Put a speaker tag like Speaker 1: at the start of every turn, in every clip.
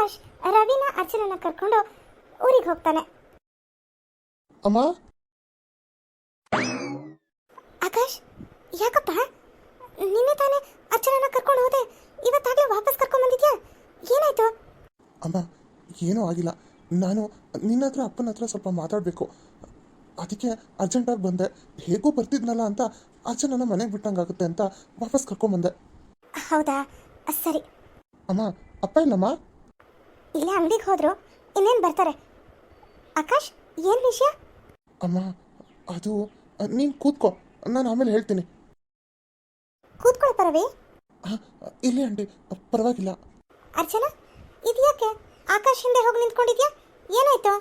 Speaker 1: ಆಕಾಶ್ ರವಿನ ಅರ್ಜುನನ ಕರ್ಕೊಂಡು ಊರಿಗೆ ಹೋಗ್ತಾನೆ.
Speaker 2: ಅಮ್ಮ?
Speaker 1: ಆಕಾಶ್ ಯಾಕಪ್ಪ? ನಿನ್ನೆ ತಾನೇ ಅರ್ಚನನ ಕರ್ಕೊಂಡು ಹೋದೆ. ಇವತ್ತಾಗಲೇ ವಾಪಸ್ ಕರ್ಕೊಂಡ್ ಬಂದಿದ್ಯಾ? ಏನಾಯ್ತು?
Speaker 2: ಅಮ್ಮ ಏನೂ ಆಗಿಲ್ಲ. ನಾನು ನಿನ್ನ ಹತ್ರ ಅಪ್ಪನ ಹತ್ರ ಸ್ವಲ್ಪ ಮಾತಾಡ್ಬೇಕು. ಅದಕ್ಕೆ ಅರ್ಜೆಂಟಾಗಿ ಬಂದೆ. ಹೇಗೂ ಬರ್ತಿದ್ನಲ್ಲ ಅಂತ ಅರ್ಜೆಂಟನ ಮನೆಗೆ ಬಿಟ್ಟಂಗಾಗುತ್ತೆ ಅಂತ ವಾಪಸ್ ಕರ್ಕೊಂಬಂದೆ
Speaker 1: ಹೌದಾ? ಸರಿ.
Speaker 2: ಅಮ್ಮ ಅಪ್ಪ ಇಲ್ಲಮ್ಮ?
Speaker 1: ಇಲ್ಲೇ ಅಂಗಡಿಗೆ ಹೋದ್ರು. ಇನ್ನೇನು ಬರ್ತಾರೆ? ಆಕಾಶ್ ಏನು ವಿಷಯ?
Speaker 2: ಅಮ್ಮ ಅದು ನೀನು ಕೂತ್ಕೋ. ನಾನು ಆಮೇಲೆ ಹೇಳ್ತೀನಿ.
Speaker 1: ಕೂತ್ಕೊಳ್ಳಿ ಪರವಿ.
Speaker 2: ಹಾಂ ಇಲ್ಲಿ ಆಂಟಿ ಪರವಾಗಿಲ್ಲ.
Speaker 1: ಅರ್ಚನಾ ಇದ್ಯಾಕೆ? ಆಕಾಶ್ ಹಿಂದೆ ಹೋಗಿ ನಿಂತ್ಕೊಂಡಿದ್ಯಾ? ಏನಾಯ್ತು?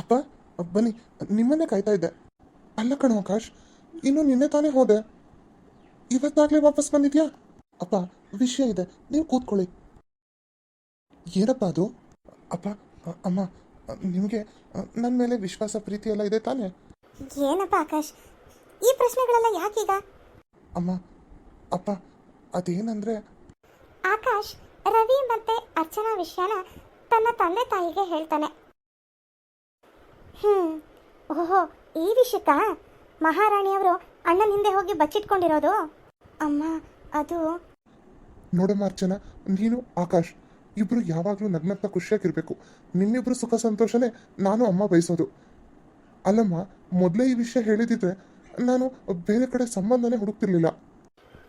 Speaker 2: ಅಪ್ಪ ಬನ್ನಿ ನಿಮ್ಮನ್ನೇ ಕಾಯ್ತಾ ಇದ್ದೆ. ಅಲ್ಲ ಕಣೋ ಆಕಾಶ್ ಇನ್ನು ನಿನ್ನೆ ತಾನೇ ಹೋದೆ. ಇವತ್ತಾಗಲೇ ವಾಪಸ್ ಬಂದಿದ್ಯಾ? ಅಪ್ಪ ವಿಷಯ ಇದೆ ನೀವು ಕೂತ್ಕೊಳ್ಳಿ. ಏನಪ್ಪ ಅದು? ಅಪ್ಪ ಅಮ್ಮ ನಿಮಗೆ ನನ್ನ ಮೇಲೆ ವಿಶ್ವಾಸ ಪ್ರೀತಿ ಎಲ್ಲ ಇದೆ ತಾನೆ?
Speaker 1: ಏನಪ್ಪ ಆಕಾಶ್? ಈ ಪ್ರಶ್ನೆಗಳೆಲ್ಲ ಯಾಕೀಗ?
Speaker 2: ಅಮ್ಮ ಅಪ್ಪ ಅದೇನಂದ್ರೆ?
Speaker 1: ಆಕಾಶ್ ರವಿ ಮತ್ತೆ ಅರ್ಚನಾ ವಿಷಯನ ತನ್ನ ತಂದೆ ತಾಯಿಗೆ ಹೇಳ್ತಾನೆ. ಹ್ಮ್ ಓಹೋ ಈ ವಿಷಯಕ್ಕ? ಮಹಾರಾಣಿಯವರು ಅಣ್ಣನ ಹಿಂದೆ ಹೋಗಿ ಬಚ್ಚಿಟ್ಕೊಂಡಿರೋದು? ಅಮ್ಮ ಅದು
Speaker 2: ನೋಡಮ್ಮ ಅರ್ಚನಾ ನೀನು ಆಕಾಶ್ ಇಬ್ರು ಯಾವಾಗಲೂ ನಗ್ನಗ್ತಾ ಖುಷಿಯಾಗಿರ್ಬೇಕು. ನಿನ್ನಿಬ್ರು ಸುಖ ಸಂತೋಷನೇ ನಾನು ಅಮ್ಮ ಬಯಸೋದು. ಅಲ್ಲಮ್ಮ ಮೊದಲೇ ಈ ವಿಷಯ ಹೇಳಿದಿದ್ರೆ ನಾನು ಬೇರೆ ಕಡೆ ಸಂಬಂಧನೇ ಹುಡುಕ್ತಿರ್ಲಿಲ್ಲ.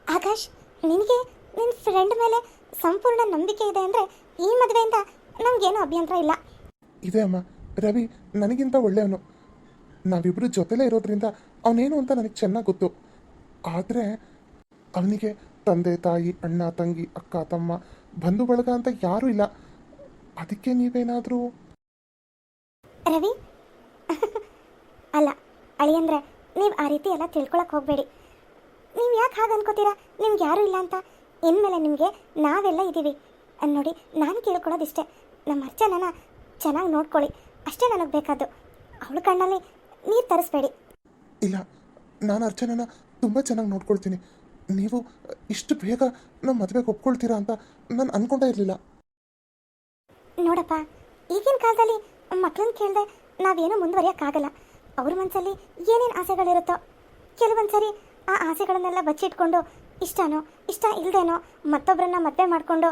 Speaker 1: ಆಕಾಶ್ ನಿನಗೆ ನಿನ್ನ ಫ್ರೆಂಡ್ ಮೇಲೆ ಸಂಪೂರ್ಣ ನಂಬಿಕೆ ಇದೆ ಅಂದ್ರೆ ಈ ಮದುವೆಯಿಂದ ನಮಗೇನು ಅಭ್ಯಂತರ ಇಲ್ಲ.
Speaker 2: ಇದೆ ಅಮ್ಮ. ರವಿ ನನಗಿಂತ ಒಳ್ಳೆಯವನು. ನಾವಿಬ್ರು ಜೊತೆಲೇ ಇರೋದ್ರಿಂದ ಅವನೇನು ಅಂತ ನನಗೆ ಚೆನ್ನಾಗಿ ಗೊತ್ತು. ಆದರೆ ಅವನಿಗೆ ತಂದೆ ತಾಯಿ ಅಣ್ಣ ತಂಗಿ ಅಕ್ಕ ತಮ್ಮ ಬಂಧು ಬಳಗ ಅಂತ ಯಾರು ಇಲ್ಲ. ಅದಕ್ಕೆ ನೀವೇನಾದರೂ?
Speaker 1: ರವಿ? ಅಲ್ಲ ಅಳಿಯಂದ್ರೆ ನೀವು ಆ ರೀತಿ ಎಲ್ಲ ತಿಳ್ಕೊಳಕ್ ಹೋಗಬೇಡಿ. ನೀವು ಯಾಕೆ ಹಾಗೆ ಅನ್ಕೋತೀರಾ? ನಿಮ್ಗೆ ಯಾರು ಇಲ್ಲ ಅಂತ. ಇನ್ಮೇಲೆ ನಿಮಗೆ ನಾವೆಲ್ಲ ಇದ್ದೀವಿ ನೋಡಿ ನಾನು ಕೇಳ್ಕೊಳ್ಳೋದಿಷ್ಟೇ. ನಮ್ಮ ಅರ್ಚನನ ಚೆನ್ನಾಗಿ ನೋಡ್ಕೊಳ್ಳಿ. ಅಷ್ಟೇ ನನಗೆ ಬೇಕಾದ್ದು. ಅವಳ ಕಣ್ಣಲ್ಲಿ ನೀರು ತರಿಸ್ಬೇಡಿ.
Speaker 2: ಇಲ್ಲ ನಾನು ಅರ್ಚನನ ತುಂಬ ಚೆನ್ನಾಗಿ ನೋಡ್ಕೊಳ್ತೀನಿ. ನೀವು ಇಷ್ಟು ಬೇಗ ನಮ್ಮ ಮದುವೆಗೆ ಒಪ್ಕೊಳ್ತೀರಾ ಅಂತ ನಾನು ಅನ್ಕೊಂಡೇ ಇರಲಿಲ್ಲ.
Speaker 1: ನೋಡಪ್ಪ, ಈಗಿನ ಕಾಲದಲ್ಲಿ ಮಕ್ಕಳನ್ನ ಕೇಳದೆ ನಾವೇನು ಮುಂದುವರಿಯೋಕ್ಕಾಗಲ್ಲ. ಅವ್ರ ಮನಸ್ಸಲ್ಲಿ ಏನೇನು ಆಸೆಗಳಿರುತ್ತೋ, ಕೆಲವೊಂದ್ಸರಿ ಆ ಆಸೆಗಳನ್ನೆಲ್ಲ ಬಚ್ಚಿಟ್ಕೊಂಡು ಇಷ್ಟನೋ, ಇಷ್ಟ ಇಲ್ದೇನೋ ಮತ್ತೊಬ್ಬರನ್ನ ಮದುವೆ ಮಾಡಿಕೊಂಡು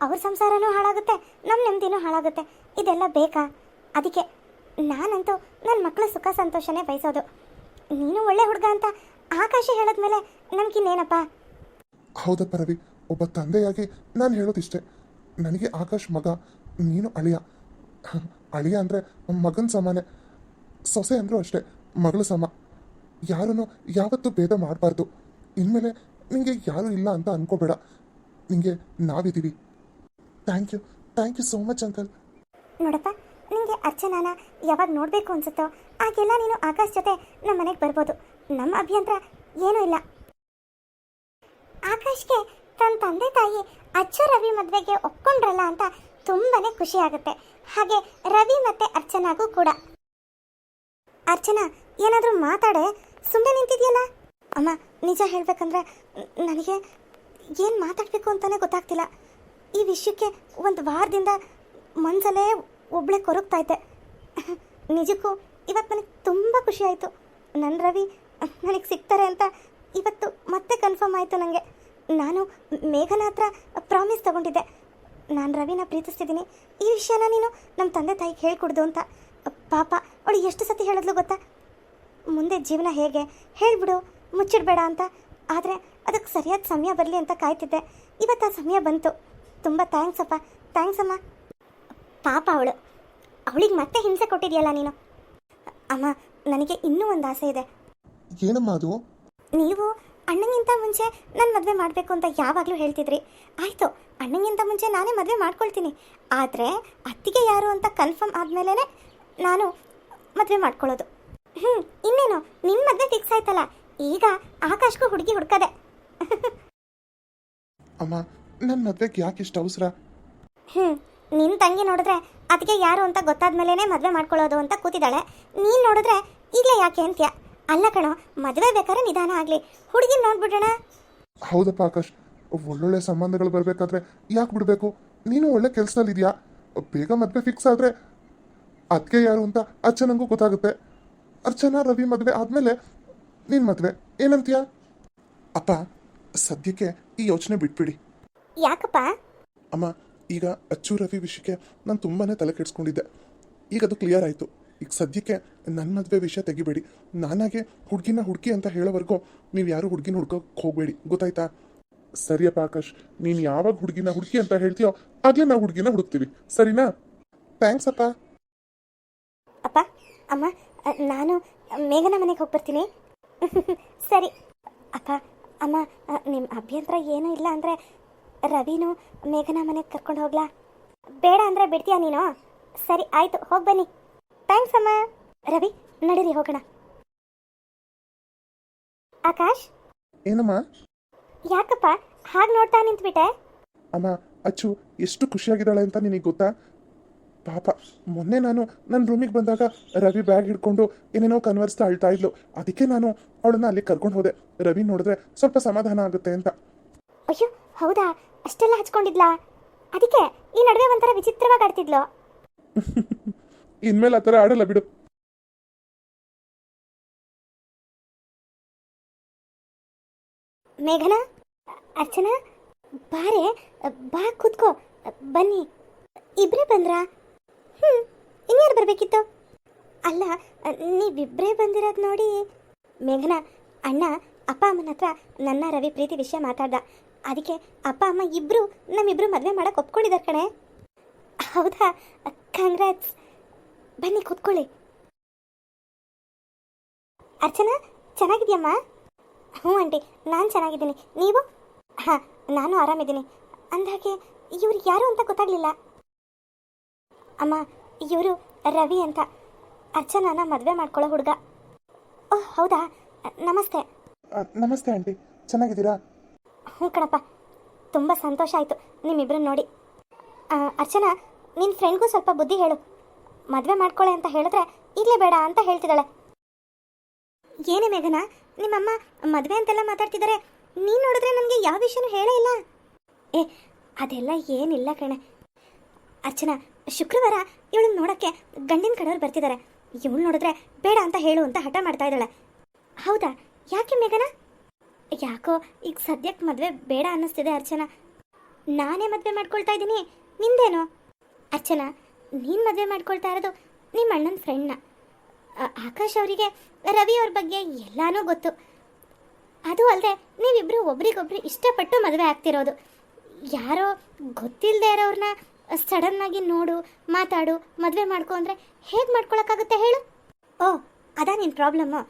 Speaker 1: ಅವ್ರ ಸಂಸಾರನೂ ಹಾಳಾಗುತ್ತೆ ನಮ್ಮ ನೆಮ್ಮದಿನೂ ಹಾಳಾಗುತ್ತೆ. ಇದೆಲ್ಲ ಬೇಕಾ? ಅದಕ್ಕೆ ನಾನಂತೂ ನನ್ನ ಮಕ್ಕಳ ಸುಖ ಸಂತೋಷನೇ ಬಯಸೋದು. ನೀನು ಒಳ್ಳೆ ಹುಡುಗ ಅಂತ ಆಕಾಶ ಹೇಳದ್ಮೇಲೆ ನಮ್ಗಿನ್ನೇನಪ್ಪ?
Speaker 2: ಹೌದಪ್ಪ ರವಿ ಒಬ್ಬ ತಂದೆಯಾಗಿ ನಾನು ಹೇಳೋದಿಷ್ಟೇ. ನನಗೆ ಆಕಾಶ್ ಮಗ ನೀನು ಅಳಿಯ. ಅಳಿಯ ಅಂದರೆ ಮಗನ ಸಮಾನೆ ಸೊಸೆ ಅಂದರೂ ಅಷ್ಟೇ ಮಗಳು ಸಮ. ಯಾರನ್ನು ಯಾವತ್ತೂ ಭೇದ ಮಾಡಬಾರ್ದು. ಇನ್ಮೇಲೆ ನಿಮಗೆ ಯಾರು ಇಲ್ಲ ಅಂತ ಅನ್ಕೋಬೇಡ. ನಿಮಗೆ ನಾವಿದ್ದೀವಿ. Thank you thank you so much uncle.
Speaker 1: ನೋಡಪ್ಪ ನಿಮಗೆ ಅರ್ಚನಾನ ಯಾವಾಗ ನೋಡಬೇಕು ಅನ್ಸುತ್ತೋ ಆಗೆಲ್ಲ ನೀನು ಆಕಾಶ್ ಜೊತೆ ನಮ್ಮ ಮನೆಗೆ ಬರ್ಬೋದು. ನಮ್ಮ ಅಭ್ಯಂತರ ಏನೂ ಇಲ್ಲ. ಆಕಾಶ್ಗೆ ತನ್ನ ತಂದೆ ತಾಯಿ ಅಚ್ಚು ರವಿ ಮದುವೆಗೆ ಒಪ್ಕೊಂಡ್ರಲ್ಲ ಅಂತ ತುಂಬಾನೇ ಖುಷಿ ಆಗುತ್ತೆ. ಹಾಗೆ ರವಿ ಮತ್ತೆ ಅರ್ಚನಾಗೂ ಕೂಡ. ಅರ್ಚನಾ, ಏನಾದರೂ ಮಾತಾಡೆ. ಸುಮ್ಮನೆ ನಿಂತಿದೆಯಲ್ಲ? ಅಮ್ಮ, ನಿಜ ಹೇಳ್ಬೇಕಂದ್ರೆ ನನಗೆ ಏನು ಮಾತಾಡಬೇಕು ಅಂತಾನೆ ಗೊತ್ತಾಗ್ತಿಲ್ಲ. ಈ ವಿಷಯಕ್ಕೆ ಒಂದು ವಾರದಿಂದ ಮನಸಲ್ಲೇ ಒಬ್ಳೆ ಕೊರಗ್ತಾ ಇದ್ದೆ. ನಿಜಕ್ಕೂ ಇವತ್ತು ನನಗೆ ತುಂಬ ಖುಷಿ ಆಯಿತು. ನನ್ನ ರವಿ ನನಗೆ ಸಿಗ್ತಾರೆ ಅಂತ ಇವತ್ತು ಮತ್ತೆ ಕನ್ಫರ್ಮ್ ಆಯಿತು ನನಗೆ ನಾನು ಮೇಘನ ಹತ್ರ ಪ್ರಾಮಿಸ್ ತಗೊಂಡಿದ್ದೆ. ನಾನು ರವಿನ ಪ್ರೀತಿಸ್ತಿದ್ದೀನಿ. ಈ ವಿಷಯನ ನೀನು ನಮ್ಮ ತಂದೆ ತಾಯಿಗೆ ಹೇಳ್ಕೊಡ್ದು ಅಂತ. ಪಾಪ, ಅವಳು ಎಷ್ಟು ಸತಿ ಹೇಳಿದ್ಲು ಗೊತ್ತಾ? ಮುಂದೆ ಜೀವನ ಹೇಗೆ? ಹೇಳಿಬಿಡು, ಮುಚ್ಚಿಡ್ಬೇಡ ಅಂತ. ಆದರೆ ಅದಕ್ಕೆ ಸರಿಯಾದ ಸಮಯ ಬರಲಿ ಅಂತ ಕಾಯ್ತಿದ್ದೆ. ಇವತ್ತು ಆ ಸಮಯ ಬಂತು. ತುಂಬ ಥ್ಯಾಂಕ್ಸ್ ಅಪ್ಪ. ಥ್ಯಾಂಕ್ಸ್ ಅಮ್ಮ. ಪಾಪ ಅವಳು. ಅವಳಿಗೆ ಮತ್ತೆ ಹಿಂಸೆ ಕೊಟ್ಟಿದ್ಯಲ್ಲ ನೀನು? ಅಮ್ಮ, ನನಗೆ ಇನ್ನೂ ಒಂದು ಆಸೆ ಇದೆ.
Speaker 2: ಏನಮ್ಮ ಅದು?
Speaker 1: ನೀವು ಅಣ್ಣಗಿಂತ ಮುಂಚೆ ನನ್ನ ಮದುವೆ ಮಾಡಬೇಕು ಅಂತ ಯಾವಾಗಲೂ ಹೇಳ್ತಿದ್ರಿ. ಆಯಿತು ಅಣ್ಣಗಿಂತ ಮುಂಚೆ ನಾನೇ ಮದುವೆ ಮಾಡ್ಕೊಳ್ತೀನಿ. ಆದರೆ ಅತ್ತಿಗೆ ಯಾರು ಅಂತ ಕನ್ಫರ್ಮ್ ಆದಮೇಲೆ ನಾನು ಮದುವೆ ಮಾಡ್ಕೊಳ್ಳೋದು. ಹ್ಞೂ ಇನ್ನೇನು ನಿಮ್ಮ ಮದುವೆ ಫಿಕ್ಸ್ ಆಯ್ತಲ್ಲ ಈಗ ಆಕಾಶ್ಗೂ ಹುಡುಗಿ ಹುಡ್ಕದೆ.
Speaker 2: ಅಮ್ಮ ನನ್ನ ಮದುವೆಗೆ ಯಾಕೆ ಇಷ್ಟ ಅವಸರ?
Speaker 1: ಹ್ಞೂ ನಿನ್ನ ತಂಗಿ ನೋಡಿದ್ರೆ ಅದಕ್ಕೆ ಯಾರು ಅಂತ ಗೊತ್ತಾದ್ಮೇಲೆ ಮದುವೆ ಮಾಡ್ಕೊಳ್ಳೋದು ಅಂತ ಕೂತಿದ್ದಾಳೆ. ನೀನು ನೋಡಿದ್ರೆ ಈಗಲೇ ಯಾಕೆ ಅಂತ್ಯ? ಅಲ್ಲ ಕಣೋ ಮದುವೆ ಬೇಕಾದ್ರೆ ನಿಧಾನ ಆಗಲಿ. ಹುಡುಗಿ ನೋಡ್ಬಿಡೋಣ.
Speaker 2: ಹೌದಪ್ಪ ಆಕಾಶ್ ಒಳ್ಳೊಳ್ಳೆ ಸಂಬಂಧಗಳು ಬರಬೇಕಾದ್ರೆ ಯಾಕೆ ಬಿಡಬೇಕು? ನೀನು ಒಳ್ಳೆ ಕೆಲಸದಲ್ಲಿದೆಯಾ? ಬೇಗ ಮದುವೆ ಫಿಕ್ಸ್ ಆದರೆ ಅದಕ್ಕೆ ಯಾರು ಅಂತ ಅರ್ಚನಂಗೂ ಗೊತ್ತಾಗುತ್ತೆ. ಅರ್ಚನಾ ರವಿ ಮದುವೆ ಆದಮೇಲೆ ನಿನ್ ಮದುವೆ. ಏನಂತೀಯ? ಅಪ್ಪ ಸದ್ಯಕ್ಕೆ ಈ ಯೋಚನೆ ಬಿಟ್ಬಿಡಿ.
Speaker 1: ಯಾಕಪ್ಪ?
Speaker 2: ಅಮ್ಮ ಈಗ ಅಚ್ಚು ರವಿ ವಿಷಯಕ್ಕೆ ನಾನು ತುಂಬಾ ತಲೆ ಕೆಡಿಸ್ಕೊಂಡಿದ್ದೆ. ಈಗ ಅದು ಕ್ಲಿಯರ್ ಆಯಿತು. ಈಗ ಸದ್ಯಕ್ಕೆ ನನ್ನ ಮದುವೆ ವಿಷಯ ತೆಗಿಬೇಡಿ. ನಾನಾಗೆ ಹುಡುಗಿನ ಹುಡುಕಿ ಅಂತ ಹೇಳೋವರೆಗೂ ನೀವು ಯಾರು ಹುಡುಗಿನ ಹುಡ್ಕೋಕೆ ಹೋಗಬೇಡಿ. ಗೊತ್ತಾಯ್ತಾ? ಸರಿಯಪ್ಪ ಆಕಾಶ್, ನೀನು ಯಾವಾಗ ಹುಡುಗಿನ ಹುಡುಕಿ ಅಂತ ಹೇಳ್ತೀಯೋ ಆಗಲೇ ನಾವು ಹುಡುಗಿನ ಹುಡುಕ್ತೀವಿ. ಸರಿನಾ? ಥ್ಯಾಂಕ್ಸ್ ಅಪ್ಪ.
Speaker 1: ಅಪ್ಪ, ಅಮ್ಮ, ನಾನು ಮೇಘನ ಮನೆಗೆ ಹೋಗಿ ಬರ್ತೀನಿ ಸರಿ. ಅಪ್ಪ, ಅಮ್ಮ ನಿಮ್ಮ ಅಭ್ಯಂತರ ಏನೂ ಇಲ್ಲ ಅಂದರೆ ರವಿನು ಮೇಘನ ಮನೆಗೆ ಕರ್ಕೊಂಡು ಹೋಗ್ಲಾ? ಬೇಡ ಅಂದರೆ ಬಿಡ್ತೀಯಾ ನೀನು? ಸರಿ, ಆಯಿತು, ಹೋಗಿ ಬನ್ನಿ. ಥ್ಯಾಂಕ್ಸ್ ಅಮ್ಮ. ರವಿ ನಡೀರಿ ಹೋಗೋಣ. ಆಕಾಶ್?
Speaker 2: ಏನಮ್ಮ?
Speaker 1: ಯಾಕಪ್ಪ? ಹಾಗೆ ನೋಡ್ತಾ ನಿಂತ್ಬಿಟ್ಟೆ?
Speaker 2: ಅಮ್ಮ ಅಚ್ಚು ಎಷ್ಟು ಖುಷಿಯಾಗಿದ್ದಾಳೆ ಅಂತ ನಿನಗೆ ಗೊತ್ತಾ? ಪಾಪ ಮೊನ್ನೆ ನಾನು ನನ್ನ ರೂಮಿಗೆ ಬಂದಾಗ ರವಿ ಬ್ಯಾಗ್ ಹಿಡ್ಕೊಂಡು ಏನೇನೋ ಕನ್ವರ್ಸ್ತಾ ಅಳ್ತಾ ಇದ್ಲು. ಅದಕ್ಕೆ ನಾನು ಅವಳನ್ನ ಅಲ್ಲಿ ಕರ್ಕೊಂಡು ಹೋದೆ. ರವಿ ನೋಡಿದ್ರೆ ಸ್ವಲ್ಪ ಸಮಾಧಾನ ಆಗುತ್ತೆ ಅಂತ.
Speaker 1: ಅಯ್ಯೋ ಹೌದಾ? ಅಷ್ಟೆಲ್ಲ ಹಚ್ಕೊಂಡಿದ್ಲಾ? ಅದಕ್ಕೆ ಈ ನಡುವೆ ಒಂಥರ ವಿಚಿತ್ರವಾಗಿ ಆಡ್ತಿದ್ಲು.
Speaker 2: ಇನ್ಮೇಲೆ ಆ ಥರ ಆಡಲ್ಲ, ಬಿಡು.
Speaker 1: ಮೇಘನಾ, ಅರ್ಚನಾ, ಬಾರೆ, ಬಾ, ಕೂತ್ಕೋ. ಬನ್ನಿ. ಇಬ್ರೇ ಬಂದ್ರಾ? ಹ್ಞೂ ಇನ್ಯಾರು ಬರಬೇಕಿತ್ತು? ಅಲ್ಲ, ನೀವಿಬ್ರೇ ಬಂದಿರೋದು ನೋಡಿ. ಮೇಘನಾ, ಅಣ್ಣ, ಅಪ್ಪ, ಅಮ್ಮನ ಹತ್ರ ನನ್ನ ರವಿ ಪ್ರೀತಿ ವಿಷಯ ಮಾತಾಡ್ದ. ಅದಕ್ಕೆ ಅಪ್ಪ, ಅಮ್ಮ ಇಬ್ರು ನಮ್ಮಿಬ್ರು ಮದ್ವೆ ಮಾಡಕ್ ಒಪ್ಕೊಂಡಿದ್ದಾರೆ ಕಣೆ. ಹೌದಾ? ಕಂಗ್ರಾಟ್ಸ್ ಬನ್ನಿ ಕೂತ್ಕೊಳ್ಳಿ. ಅರ್ಚನಾ ಚೆನ್ನಾಗಿದ್ಯಮ್ಮ? ಹ್ಞೂ ಆಂಟಿ ನಾನು ಚೆನ್ನಾಗಿದ್ದೀನಿ. ನೀವು? ಹಾಂ ನಾನು ಆರಾಮಿದ್ದೀನಿ. ಅಂದಾಗೆ ಇವ್ರು ಯಾರು ಅಂತ ಗೊತ್ತಾಗಲಿಲ್ಲ. ಅಮ್ಮ ಇವರು ರವಿ ಅಂತ. ಅರ್ಚನಾನ ಮದುವೆ ಮಾಡ್ಕೊಳ್ಳೋ ಹುಡುಗ. ಓಹ್ ಹೌದಾ? ನಮಸ್ತೆ.
Speaker 2: ನಮಸ್ತೆ ಆಂಟಿ. ಚೆನ್ನಾಗಿದ್ದೀರಾ?
Speaker 1: ಹ್ಞೂ ಕಣಪ್ಪ. ತುಂಬ ಸಂತೋಷ ಆಯಿತು ನಿಮ್ಮಿಬ್ಬರನ್ನ ನೋಡಿ. ಅರ್ಚನಾ ನಿನ್ನ ಫ್ರೆಂಡ್ಗೂ ಸ್ವಲ್ಪ ಬುದ್ಧಿ ಹೇಳು. ಮದುವೆ ಮಾಡ್ಕೊಳ್ಳೆ ಅಂತ ಹೇಳಿದ್ರೆ ಈಗಲೇ ಬೇಡ ಅಂತ ಹೇಳ್ತಿದ್ದಾಳೆ. ಏನೇ ಮೇಘನ, ನಿಮ್ಮಮ್ಮ ಮದುವೆ ಅಂತೆಲ್ಲ ಮಾತಾಡ್ತಿದ್ದಾರೆ. ನೀನು ನೋಡಿದ್ರೆ ನನಗೆ ಯಾವ ವಿಷಯನೂ ಹೇಳೇ ಇಲ್ಲ. ಏ, ಅದೆಲ್ಲ ಏನಿಲ್ಲ ಕಣೆ. ಅರ್ಚನಾ, ಶುಕ್ರವಾರ ಇವಳನ್ನ ನೋಡೋಕ್ಕೆ ಗಂಡಿನ ಕಡೆಯವ್ರು ಬರ್ತಿದ್ದಾರೆ. ಇವಳು ನೋಡಿದ್ರೆ ಬೇಡ ಅಂತ ಹೇಳು ಅಂತ ಹಠ ಮಾಡ್ತಾ ಇದ್ದಾಳೆ. ಹೌದಾ? ಯಾಕೆ ಮೇಘನ? ಯಾಕೋ ಈಗ ಸದ್ಯಕ್ಕೆ ಮದುವೆ ಬೇಡ ಅನ್ನಿಸ್ತಿದೆ ಅರ್ಚನಾ. ನಾನೇ ಮದುವೆ ಮಾಡ್ಕೊಳ್ತಾ ಇದ್ದೀನಿ. ನಿಂದೇನು? ಅರ್ಚನಾ ನೀನು ಮದುವೆ ಮಾಡ್ಕೊಳ್ತಾ ಇರೋದು ನಿಮ್ಮ ಅಣ್ಣನ ಫ್ರೆಂಡ್ನ ಆಕಾಶ್ ಅವರಿಗೆ ರವಿ ಅವ್ರ ಬಗ್ಗೆ ಎಲ್ಲಾನೂ ಗೊತ್ತು. ಅದು ಅಲ್ಲದೆ ನೀವಿಬ್ಬರು ಒಬ್ರಿಗೊಬ್ರು ಇಷ್ಟಪಟ್ಟು ಮದುವೆ ಆಗ್ತಿರೋದು. ಯಾರೋ ಗೊತ್ತಿಲ್ಲದೆ ಇರೋರನ್ನ ಸಡನ್ನಾಗಿ ನೋಡು, ಮಾತಾಡು, ಮದುವೆ ಮಾಡ್ಕೊ ಅಂದರೆ ಹೇಗೆ ಮಾಡ್ಕೊಳಕ್ಕಾಗುತ್ತೆ ಹೇಳು? ಓ, ಅದಾ ನಿನ್ನ ಪ್ರಾಬ್ಲಮ್ಮು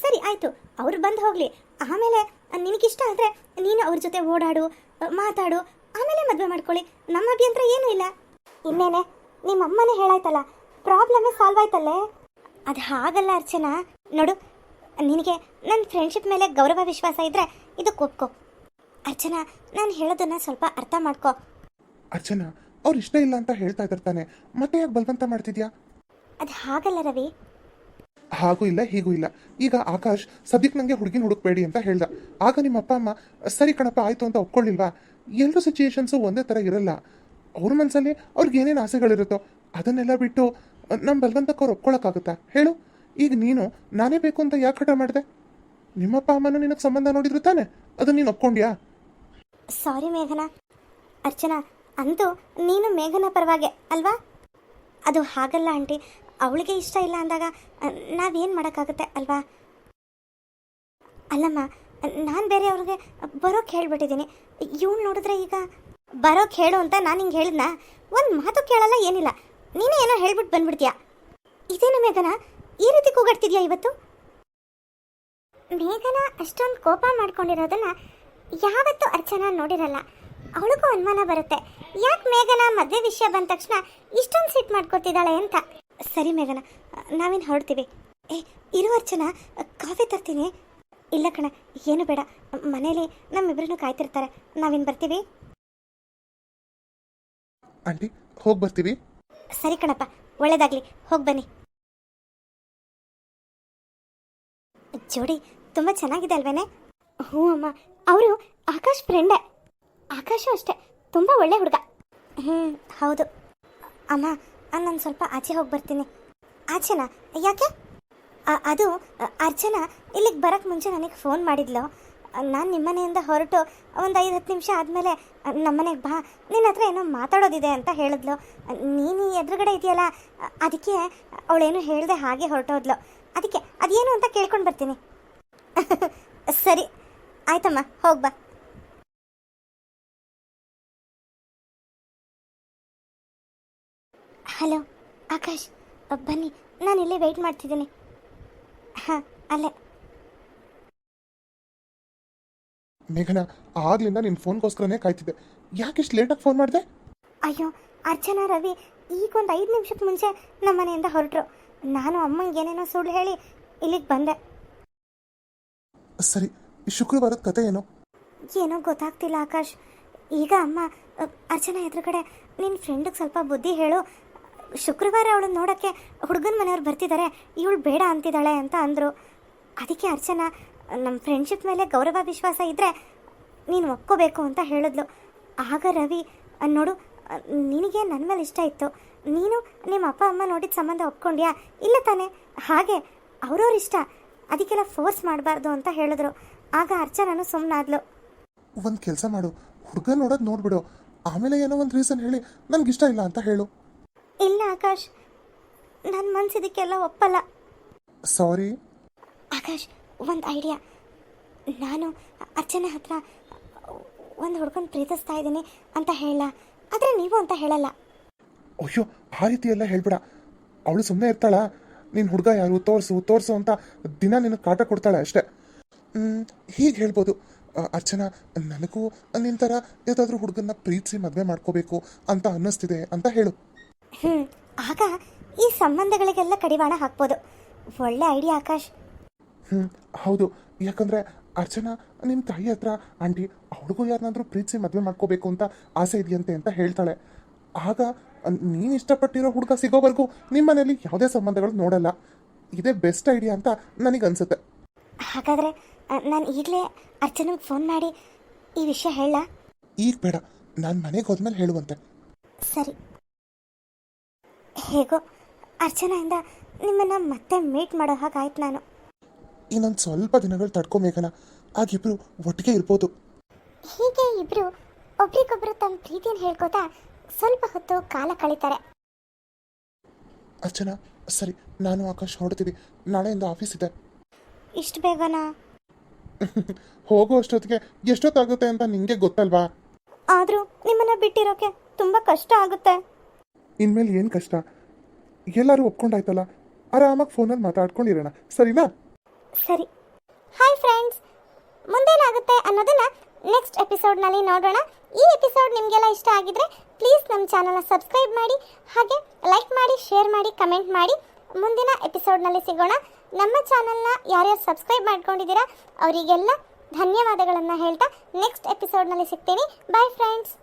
Speaker 1: ಸರಿ, ಆಯಿತು. ಅವ್ರು ಬಂದು ಹೋಗಲಿ. ಆಮೇಲೆ ನಿನಗಿಷ್ಟ ಅಂದರೆ ನೀನು ಅವ್ರ ಜೊತೆ ಓಡಾಡು, ಮಾತಾಡು, ಆಮೇಲೆ ಮದುವೆ ಮಾಡ್ಕೊಳ್ಳಿ. ನಮ್ಮ ಅಭ್ಯಂತರ ಏನೂ ಇಲ್ಲ. ಇನ್ನೇನೆ ನಿಮ್ಮ ಅಮ್ಮನೇ ಹೇಳಾಯ್ತಲ್ಲ ಪ್ರಾಬ್ಲಮ್ಮೇ ಸಾಲ್ವ್ ಆಯ್ತಲ್ಲೇ? ಅದು ಹಾಗಲ್ಲ ಅರ್ಚನಾ. ನೋಡು ನಿನಗೆ ನನ್ನ ಫ್ರೆಂಡ್ಶಿಪ್ ಮೇಲೆ ಗೌರವ ವಿಶ್ವಾಸ ಇದ್ದರೆ ಇದು ಒಪ್ಕೋ. ಅರ್ಚನಾ ನಾನು ಹೇಳೋದನ್ನ ಸ್ವಲ್ಪ ಅರ್ಥ ಮಾಡ್ಕೋ.
Speaker 2: ಅರ್ಚನಾ ಅವ್ರು ಇಷ್ಟ ಇಲ್ಲ ಅಂತ ಹೇಳ್ತಾ ಇರ್ತಾನೆ ಮತ್ತೆ ಯಾಕೆ ಬಲವಂತ ಮಾಡ್ತಿದ್ಯಾ?
Speaker 1: ಅದು ಹಾಗಲ್ಲ ರವಿ.
Speaker 2: ಹಾಗೂ ಇಲ್ಲ ಹೀಗೂ ಇಲ್ಲ. ಈಗ ಆಕಾಶ್ ಸದ್ಯಕ್ಕೆ ನನಗೆ ಹುಡುಗಿನ ಹುಡುಕ್ಬೇಡಿ ಅಂತ ಹೇಳ್ದ. ಆಗ ನಿಮ್ಮ ಅಪ್ಪ ಅಮ್ಮ ಸರಿ ಕಣಪ್ಪ ಆಯ್ತು ಅಂತ ಒಪ್ಕೊಳ್ಳಿಲ್ವಾ? ಎಲ್ಲರೂ ಸಿಚುಯೇಷನ್ಸು ಒಂದೇ ಥರ ಇರಲ್ಲ. ಅವ್ರ ಮನಸ್ಸಲ್ಲಿ ಅವ್ರಿಗೆ ಏನೇನು ಆಸೆಗಳಿರುತ್ತೋ ಅದನ್ನೆಲ್ಲ ಬಿಟ್ಟು ನಮ್ಮ ಬಲವಂತಕ್ಕವ್ರು ಒಪ್ಕೊಳಕ್ಕಾಗುತ್ತಾ? ಹೇಳು. ಈಗ ನೀನು, ನಾನೇ ಬೇಕು ಅಂತ ಯಾಕೆ ಹಠ ಮಾಡಿದೆ? ನಿಮ್ಮಪ್ಪ, ಅಮ್ಮನೂ ನಿನಗೆ ಸಂಬಂಧ ನೋಡಿದ್ರು ತಾನೆ? ಅದನ್ನ ನೀನು ಒಪ್ಕೊಂಡ್ಯಾ?
Speaker 1: ಸಾರಿ ಮೇಘನಾ. ಅರ್ಚನಾ, ಅಂತೂ ನೀನು ಮೇಘನ ಪರವಾಗಿ, ಅಲ್ವಾ? ಅದು ಹಾಗಲ್ಲ, ಆಂಟಿ. ಅವಳಿಗೆ ಇಷ್ಟ ಇಲ್ಲ ಅಂದಾಗ ನಾವೇನು ಮಾಡೋಕ್ಕಾಗುತ್ತೆ, ಅಲ್ವಾ? ಅಲ್ಲಮ್ಮ, ನಾನು ಬೇರೆಯವ್ರಿಗೆ ಬರೋಕ್ಕೆ ಹೇಳ್ಬಿಟ್ಟಿದ್ದೀನಿ. ಇವಳು ನೋಡಿದ್ರೆ ಈಗ ಬರೋಕ್ಕೆ ಹೇಳು ಅಂತ ನಾನು ಹಿಂಗೆ ಹೇಳಿದ್ನ, ಒಂದು ಮಾತು ಕೇಳಲ್ಲ, ಏನಿಲ್ಲ. ನೀನೇ ಏನೋ ಹೇಳ್ಬಿಟ್ಟು ಬಂದ್ಬಿಡ್ತೀಯ. ಇದೇನು ಮೇಘನ? ಈ ರೀತಿ ಕೂಗಾಡ್ತಿದ್ಯಾ ಇವತ್ತು? ಮೇಘನ ಅಷ್ಟೊಂದು ಕೋಪ ಮಾಡ್ಕೊಂಡಿರೋದನ್ನ ಯಾವತ್ತೂ ಅರ್ಚನಾ ನೋಡಿರಲ್ಲ. ಅವಳಿಗೂ ಅನುಮಾನ ಬರುತ್ತೆ. ಯಾಕೆ ಮೇಘನ ಮದುವೆ ವಿಷಯ ಬಂದ ತಕ್ಷಣ ಇಷ್ಟೊಂದು ಸಿಟ್ ಮಾಡ್ಕೊತಿದ್ದಾಳೆ ಅಂತ? ಸರಿ ಮೇಘನ, ನಾವೇನು ಹೊರಡ್ತೀವಿ. ಏ, ಇರೋ ಅರ್ಚನಾ, ಕಾಫಿ ತರ್ತೀನಿ. ಇಲ್ಲ ಕಣ, ಏನು ಬೇಡ. ಮನೇಲಿ ನಮ್ಮಿಬ್ಬರನ್ನು ಕಾಯ್ತಿರ್ತಾರೆ. ನಾವೇನು ಬರ್ತೀವಿ.
Speaker 2: ಆಂಟಿ, ಹೋಗಿ ಬರ್ತೀವಿ.
Speaker 1: ಸರಿ ಕಣಪ್ಪ, ಒಳ್ಳೇದಾಗ್ಲಿ, ಹೋಗಿ ಬನ್ನಿ. ಜೋಡಿ, ತುಂಬ ಚೆನ್ನಾಗಿದೆ ಅಲ್ವೇನೆ? ಹ್ಞೂ ಅಮ್ಮ, ಅವರು ಆಕಾಶ್ ಫ್ರೆಂಡೇ ಆಕಾಶು ಅಷ್ಟೇ, ತುಂಬ ಒಳ್ಳೆ ಹುಡುಗ. ಹ್ಞೂ, ಹೌದು. ಅಮ್ಮ ನಾನು ಸ್ವಲ್ಪ ಆಚೆ ಹೋಗಿ ಬರ್ತೀನಿ. ಆಚೆನಾ? ಯಾಕೆ? ಅದು ಅರ್ಚನಾ ಇಲ್ಲಿಗೆ ಬರೋಕ್ಕೆ ಮುಂಚೆ ನನಗೆ ಫೋನ್ ಮಾಡಿದ್ಲು. ನಾನು ನಿಮ್ಮನೆಯಿಂದ ಹೊರಟು ಒಂದು ಐದು ಹತ್ತು ನಿಮಿಷ ಆದಮೇಲೆ ನಮ್ಮನೆಗೆ ಬಾ. ನಿನ್ನ ಹತ್ರ ಏನೋ ಮಾತಾಡೋದಿದೆ ಅಂತ ಹೇಳಿದ್ಲು. ನೀನು ಎದುರುಗಡೆ ಇದೆಯಲ್ಲ? ಅದಕ್ಕೆ ಅವಳೇನು ಹೇಳಿದೆ ಹಾಗೆ ಹೊರಟೋದ್ಲು. ಅದಕ್ಕೆ ಅದೇನು ಅಂತ ಕೇಳ್ಕೊಂಡು ಬರ್ತೀನಿ. ಸರಿ, ಆಯ್ತಮ್ಮ, ಹೋಗಿ ಬಾ. ಹಲೋ, ಆಕಾಶ್ ಬನ್ನಿ. ನಾನು ಇಲ್ಲೇ ವೆಯ್ಟ್ ಮಾಡ್ತಿದ್ದೀನಿ. ಹಾಂ, ಅಲ್ಲೇ.
Speaker 2: ಮೇಘನ ಆಗ್ಲಿಂದ ನಿನ್ನ ಫೋನ್ಗೋಸ್ಕರನೇ ಕಾಯ್ತಿದ್ದೆ. ಯಾಕೆ ಇಷ್ಟು ಲೇಟಾಗಿ ಫೋನ್ ಮಾಡಿದೆ?
Speaker 1: ಅಯ್ಯೋ ಅರ್ಚನಾ ರವಿ ಈಗ ಒಂದು ಐದು ನಿಮಿಷಕ್ಕೆ ಮುಂಚೆ ನಮ್ಮ ಮನೆಯಿಂದ ಹೊರಟರು. ನಾನು ಅಮ್ಮಂಗೆ ಏನೇನೋ ಸುಳ್ಳು ಹೇಳಿ ಇಲ್ಲಿಗೆ ಬಂದೆ.
Speaker 2: ಸರಿ ಈ ಶುಕ್ರವಾರದ ಕತೆ ಏನು?
Speaker 1: ಏನೋ ಗೊತ್ತಾಗ್ತಿಲ್ಲ ಆಕಾಶ್. ಈಗ ಅಮ್ಮ ಅರ್ಚನಾ ಎದುರುಗಡೆ ನಿನ್ನ ಫ್ರೆಂಡಿಗೆ ಸ್ವಲ್ಪ ಬುದ್ಧಿ ಹೇಳು. ಶುಕ್ರವಾರ ಅವಳು ನೋಡೋಕ್ಕೆ ಹುಡುಗನ ಮನೆಯವ್ರು ಬರ್ತಿದ್ದಾರೆ ಇವಳು ಬೇಡ ಅಂತಿದ್ದಾಳೆ ಅಂತ ಅಂದರು. ಅದಕ್ಕೆ ಅರ್ಚನಾ ನಮ್ಮ ಫ್ರೆಂಡ್ಶಿಪ್ ಮೇಲೆ ಗೌರವ ವಿಶ್ವಾಸ ಇದ್ದರೆ ನೀನು ಒಪ್ಕೋಬೇಕು ಅಂತ ಹೇಳಿದ್ಲು. ಆಗ ರವಿ ನೋಡು ನಿನಗೆ ನನ್ನ ಮೇಲೆ ಇಷ್ಟ ಇತ್ತು. ನೀನು ನಿಮ್ಮ ಅಪ್ಪ ಅಮ್ಮ ನೋಡಿದ ಸಂಬಂಧ ಒಪ್ಕೊಂಡ್ಯಾ? ಇಲ್ಲ ತಾನೆ. ಹಾಗೆ ಅವ್ರವ್ರ ಇಷ್ಟ. ಅದಕ್ಕೆಲ್ಲ ಫೋರ್ಸ್ ಮಾಡಬಾರ್ದು ಅಂತ ಹೇಳಿದ್ರು. ಆಗ ಅರ್ಚನನು ಸುಮ್ಮನಾದ್ಲು
Speaker 2: ಒಂದು ಕೆಲಸ ಮಾಡು. ಹುಡುಗ ನೋಡೋದು ನೋಡ್ಬಿಡು. ಆಮೇಲೆ ಏನೋ ಒಂದು ರೀಸನ್ ಹೇಳಿ ನನ್ಗೆ ಇಷ್ಟ ಇಲ್ಲ ಅಂತ ಹೇಳು.
Speaker 1: ಇಲ್ಲ ಆಕಾಶ್ ನನ್ನ ಮನ್ಸಿದಕ್ಕೆಲ್ಲ ಒಪ್ಪಲ್ಲ.
Speaker 2: ಸಾರಿ
Speaker 1: ಆಕಾಶ್ ಒಂದು ಐಡಿಯಾ ನಾನು ಅರ್ಚನೆ ಹತ್ರ ಒಂದು ಹುಡ್ಕೊಂಡು ಪ್ರೀತಿಸ್ತಾ ಇದ್ದೀನಿ ಅಂತ ಹೇಳ. ಆದರೆ ನೀವು ಅಂತ ಹೇಳಲ್ಲ.
Speaker 2: ಅಯ್ಯೋ ಆ ರೀತಿ ಎಲ್ಲ ಹೇಳ್ಬೇಡ. ಅವಳು ಸುಮ್ಮನೆ ಇರ್ತಾಳ. ನಿನ್ನ ಹುಡುಗ ಯಾರು? ತೋರಿಸು ತೋರಿಸು ಅಂತ ದಿನ ನಿನಗೆ ಕಾಟ ಕೊಡ್ತಾಳೆ ಅಷ್ಟೇ. ಹೀಗೆ ಹೇಳ್ಬೋದು. ಅರ್ಚನಾ ನನಗೂ ನಿನ್ನ ಥರ ಯಾವುದಾದ್ರೂ ಹುಡುಗನ್ನ ಪ್ರೀತಿಸಿ ಮದುವೆ ಮಾಡ್ಕೋಬೇಕು ಅಂತ ಅನ್ನಿಸ್ತಿದೆ ಅಂತ ಹೇಳು.
Speaker 1: ಹ್ಞೂ ಆಗ ಈ ಸಂಬಂಧಗಳಿಗೆಲ್ಲ ಕಡಿವಾಣ ಹಾಕ್ಬೋದು. ಒಳ್ಳೆ ಐಡಿಯಾ ಆಕಾಶ್.
Speaker 2: ಹ್ಞೂ ಹೌದು. ಯಾಕಂದರೆ ಅರ್ಚನಾ ನಿಮ್ಮ ತಾಯಿ ಹತ್ರ ಆಂಟಿ ಅವಳಿಗೂ ಯಾರನ್ನಾದ್ರೂ ಪ್ರೀತಿಸಿ ಮದುವೆ ಮಾಡ್ಕೋಬೇಕು ಅಂತ ಆಸೆ ಇದೆಯಂತೆ ಅಂತ ಹೇಳ್ತಾಳೆ. ಆಗ ನೀನು ಇಷ್ಟಪಟ್ಟಿರೋ ಹುಡುಗ ಸಿಗೋವರೆಗೂ ನಿಮ್ಮ ಮನೇಲಿ ಯಾವುದೇ ಸಂಬಂಧಗಳು ನೋಡಲ್ಲ. ಇದೇ ಬೆಸ್ಟ್ ಐಡಿಯಾ ಅಂತ ನನಗೆ ಅನ್ಸುತ್ತೆ
Speaker 1: ಹಾಗಾದ್ರೆ ನಾನು ಈಗಲೇ ಅರ್ಚನೆಗೆ ಫೋನ್ ಮಾಡಿ ಈ ವಿಷಯ ಹೇಳ
Speaker 2: ಈಗ ಬೇಡ. ನಾನು ಮನೆಗೆ ಹೋದ್ಮೇಲೆ ಹೇಳುವಂತೆ.
Speaker 1: ಸರಿ. ಹೇಗೋ ಅರ್ಚನೆಯಿಂದ ನಿಮ್ಮನ್ನು ಮತ್ತೆ ಮೀಟ್ ಮಾಡೋ ಹಾಗಾಯ್ತು ನಾನು.
Speaker 2: ಇನ್ನೊಂದು ಸ್ವಲ್ಪ ದಿನಗಳು ತಡ್ಕೊಬೇಕಲ್ಲ ಆಗಿಬ್ರು ಒಟ್ಟಿಗೆ ಇರ್ಬೋದು.
Speaker 1: ಹೀಗೆ ಇಬ್ರು ಒಬ್ರಿಗೊಬ್ರು ತಮ್ಮ ಪ್ರೀತಿಯನ್ನು ಹೇಳ್ಕೋತಾ ಸ್ವಲ್ಪ ಹೊತ್ತು ಕಾಲ ಕಳೀತಾರೆ.
Speaker 2: ಅರ್ಚನಾ ಸರಿ ನಾನು ಆಕಾಶ್ ಹೊರಡ್ತೀವಿ. ನಾಳೆಯಿಂದ ಆಫೀಸ್ ಇದೆ.
Speaker 1: ಇಷ್ಟು ಬೇಗನಾ?
Speaker 2: ಹೋಗೋ ಅಷ್ಟೊತ್ತಿಗೆ. ಎಷ್ಟೊತ್ತಾಗುತ್ತೆ ಅಂತ ನಿಂಗೆ ಗೊತ್ತಲ್ವಾ?
Speaker 1: ಆದರೂ ನಿಮ್ಮನ್ನ ಬಿಟ್ಟಿರೋಕೆ ತುಂಬ ಕಷ್ಟ ಆಗುತ್ತೆ.
Speaker 2: ಇನ್ಮೇಲೆ ಏನು ಕಷ್ಟ? ಎಲ್ಲರೂ ಒಪ್ಕೊಂಡಾಯ್ತಲ್ಲ? ಆರಾಮಾಗಿ ಫೋನಲ್ಲಿ ಮಾತಾಡ್ಕೊಂಡಿರೋಣ. ಸರಿನಾ?
Speaker 1: ಸರಿ. ಹಾಯ್ ಫ್ರೆಂಡ್ಸ್ ಮುಂದೇನಾಗುತ್ತೆ ಅನ್ನೋದನ್ನ ನೆಕ್ಸ್ಟ್ ಎಪಿಸೋಡ್ನಲ್ಲಿ ನೋಡೋಣ. ಈ ಎಪಿಸೋಡ್ ನಿಮಗೆಲ್ಲ ಇಷ್ಟ ಆಗಿದ್ರೆ ಪ್ಲೀಸ್ ನಮ್ಮ ಚಾನಲ್ನ ಸಬ್ಸ್ಕ್ರೈಬ್ ಮಾಡಿ, ಹಾಗೆ ಲೈಕ್ ಮಾಡಿ ಶೇರ್ ಮಾಡಿ ಕಮೆಂಟ್ ಮಾಡಿ. ಮುಂದಿನ ಎಪಿಸೋಡ್ನಲ್ಲಿ ಸಿಗೋಣ. ನಮ್ಮ ಚಾನಲ್ನ ಯಾರ್ಯಾರು ಸಬ್ಸ್ಕ್ರೈಬ್ ಮಾಡ್ಕೊಂಡಿದ್ದೀರಾ, ಅವರಿಗೆಲ್ಲ ಧನ್ಯವಾದಗಳನ್ನು ಹೇಳ್ತಾ ನೆಕ್ಸ್ಟ್ ಎಪಿಸೋಡ್ನಲ್ಲಿ ಸಿಗ್ತೀನಿ. Bye friends